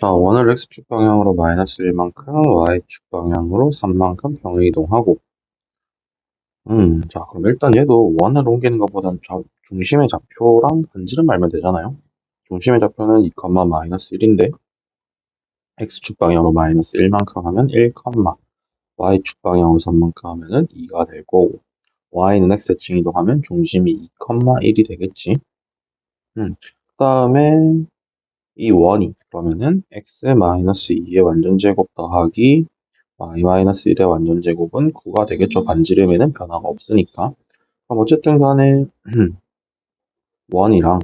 자, 원을 x축 방향으로 마이너스 1만큼, y축 방향으로 3만큼 병을 이동하고 음, 자, 그럼 일단 얘도 원을 옮기는 것보단 자, 중심의 좌표랑 반지름 알면 되잖아요. 중심의 좌표는 2, 마이너스 1인데 x축 방향으로 마이너스 1만큼 하면 1, y축 방향으로 3만큼 하면은 2가 될 거고 y는 x축 이동하면 중심이 2, 1이 되겠지. 음, 그 다음에 이 원이 그러면은 x-2의 완전제곱 더하기 y-1의 완전제곱은 9가 되겠죠. 반지름에는 변화가 없으니까. 그럼 어쨌든 간에 원이랑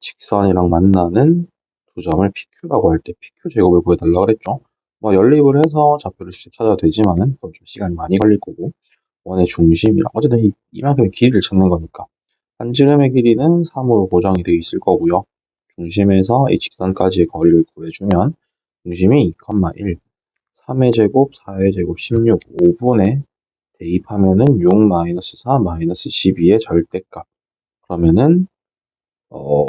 직선이랑 만나는 두 점을 PQ라고 할 때 PQ 제곱을 구해달라고 그랬죠. 뭐 연립을 해서 좌표를 직접 찾아도 되지만은 좀 시간이 많이 걸릴 거고 원의 중심이랑 어쨌든 이, 이만큼의 길이를 찾는 거니까 반지름의 길이는 3으로 고정이 되어 있을 거고요. 중심에서 이 직선까지의 거리를 구해주면 중심이 2,1, 3의 제곱, 4의 제곱, 16, 5분에 대입하면은 6 마이너스 4 마이너스 12의 절대값. 그러면은 어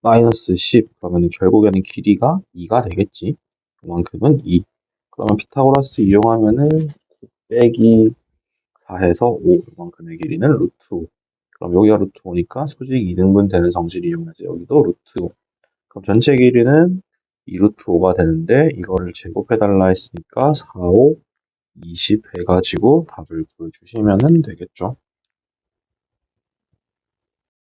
마이너스 10 그러면은 결국에는 길이가 2가 되겠지. 그만큼은 2. 그러면 피타고라스 이용하면은 빼기 4해서 5 그만큼의 길이는 루트 5. 그럼 여기가 루트 5니까 수직 2등분 되는 성질 이용해서 여기도 루트 5. 그럼 전체 길이는 2루트 5가 되는데 이거를 제곱해달라 했으니까 4, 5, 20 해가지고 답을 보여주시면 되겠죠.